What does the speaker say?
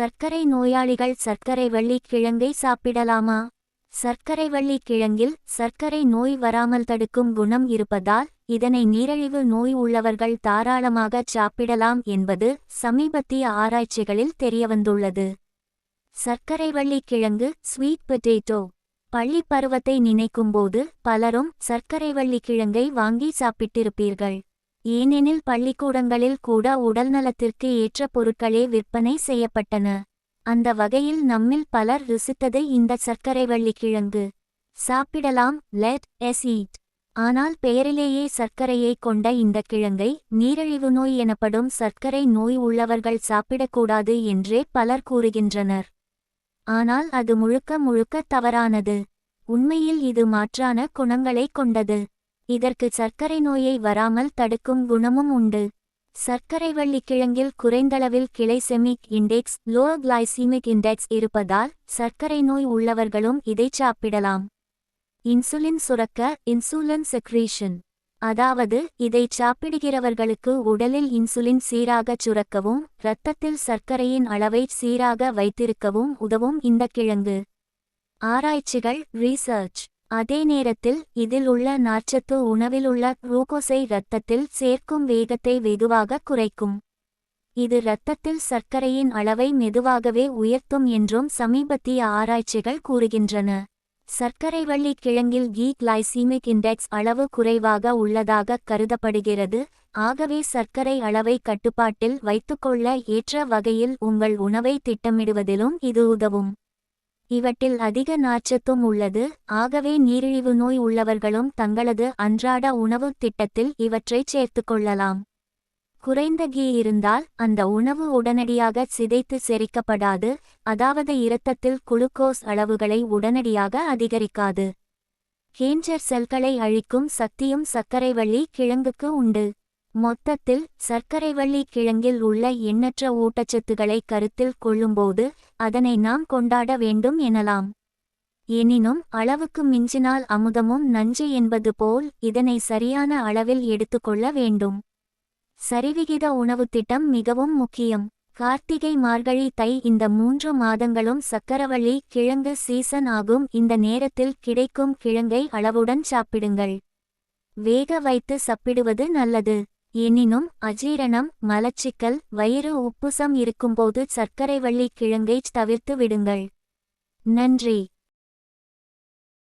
சர்க்கரை நோயாளிகள் சர்க்கரை வள்ளிக் கிழங்கை சாப்பிடலாமா? சர்க்கரை வள்ளிக் கிழங்கில் சர்க்கரை நோய் வராமல் தடுக்கும் குணம் இருப்பதால் இதனை நீரிழிவு நோய் உள்ளவர்கள் தாராளமாகச் சாப்பிடலாம் என்பது சமீபத்திய ஆராய்ச்சிகளில் தெரியவந்துள்ளது. சர்க்கரை வள்ளிக் கிழங்கு ஸ்வீட் பொட்டேட்டோ. பள்ளிப் பருவத்தை நினைக்கும்போது பலரும் சர்க்கரை வள்ளிக் கிழங்கை வாங்கி சாப்பிட்டிருப்பீர்கள். ஏனெனில் பள்ளிக்கூடங்களில் கூட உடல்நலத்திற்கு ஏற்ற பொருட்களே விற்பனை செய்யப்பட்டன. அந்த வகையில் நம்மில் பலர் ருசித்தது இந்த சர்க்கரை வள்ளிக் கிழங்கு. சாப்பிடலாம் லெட் எஸ் ஈட் ஆனால் பெயரிலேயே சர்க்கரையை கொண்ட இந்த கிழங்கை நீரிழிவு நோய் எனப்படும் சர்க்கரை நோய் உள்ளவர்கள் சாப்பிடக்கூடாது என்றே பலர் கூறுகின்றனர். ஆனால் அது முழுக்க முழுக்க தவறானது. உண்மையில் இது மாற்றான குணங்களை கொண்டது. இதற்கு சர்க்கரை நோயை வராமல் தடுக்கும் குணமும் உண்டு. சர்க்கரை வள்ளிக் கிழங்கில் குறைந்தளவில் glycemic index low glycemic index இருப்பதால் சர்க்கரை நோய் உள்ளவர்களும் இதைச் சாப்பிடலாம். இன்சுலின் சுரக்க இன்சுலின் செக்ரீஷன். அதாவது இதைச் சாப்பிடுகிறவர்களுக்கு உடலில் இன்சுலின் சீராகச் சுரக்கவும் இரத்தத்தில் சர்க்கரையின் அளவை சீராக வைத்திருக்கவும் உதவும் இந்த கிழங்கு. ஆராய்ச்சிகள் ரீசர்ச் அதே நேரத்தில் இதில் உள்ள நார்ச்சத்து உணவிலுள்ள குளுக்கோஸை இரத்தத்தில் சேர்க்கும் வேகத்தை வெகுவாக குறைக்கும். இது இரத்தத்தில் சர்க்கரையின் அளவை மெதுவாகவே உயர்த்தும் என்றும் சமீபத்திய ஆராய்ச்சிகள் கூறுகின்றன. சர்க்கரை வள்ளி கிழங்கில் கீ கிளைசீமிக் இண்டெக்ஸ் அளவு குறைவாக உள்ளதாக கருதப்படுகிறது. ஆகவே சர்க்கரை அளவை கட்டுப்பாட்டில் வைத்துக்கொள்ள ஏற்ற வகையில் உங்கள் உணவை திட்டமிடுவதிலும் இது உதவும். இவற்றில் அதிக நார்ச்சத்தும் உள்ளது. ஆகவே நீரிழிவு நோய் உள்ளவர்களும் தங்களது அன்றாட உணவுத் திட்டத்தில் இவற்றைச் சேர்த்துக்கொள்ளலாம் குறைந்த கீ இருந்தால் அந்த உணவு உடனடியாக சிதைத்து செரிக்கப்படாது. அதாவது இரத்தத்தில் குளுக்கோஸ் அளவுகளை உடனடியாக அதிகரிக்காது. கேன்சர் செல்களை அழிக்கும் சக்தியும் சர்க்கரைவள்ளி கிழங்குக்கு உண்டு. மொத்தத்தில் சர்க்கரைவள்ளி கிழங்கில் உள்ள எண்ணற்ற ஊட்டச்சத்துக்களை கருத்தில் கொள்ளும்போது அதனை நாம் கொண்டாட வேண்டும் எனலாம். எனினும் அளவுக்கு மிஞ்சினால் அமுதமும் நஞ்சு என்பது போல் இதனை சரியான அளவில் எடுத்துக்கொள்ள வேண்டும். சரிவிகித உணவுத் திட்டம் மிகவும் முக்கியம். கார்த்திகை மார்கழி தை இந்த மூன்று மாதங்களும் சக்கரவள்ளி கிழங்கு சீசன் ஆகும். இந்த நேரத்தில் கிடைக்கும் கிழங்கை அளவுடன் சாப்பிடுங்கள். வேக வைத்து சாப்பிடுவது நல்லது. எனினும் அஜீரணம் மலச்சிக்கல் வயிறு உப்புசம் இருக்கும்போது சர்க்கரைவள்ளி கிழங்கைச் தவிர்த்து விடுங்கள். நன்றி.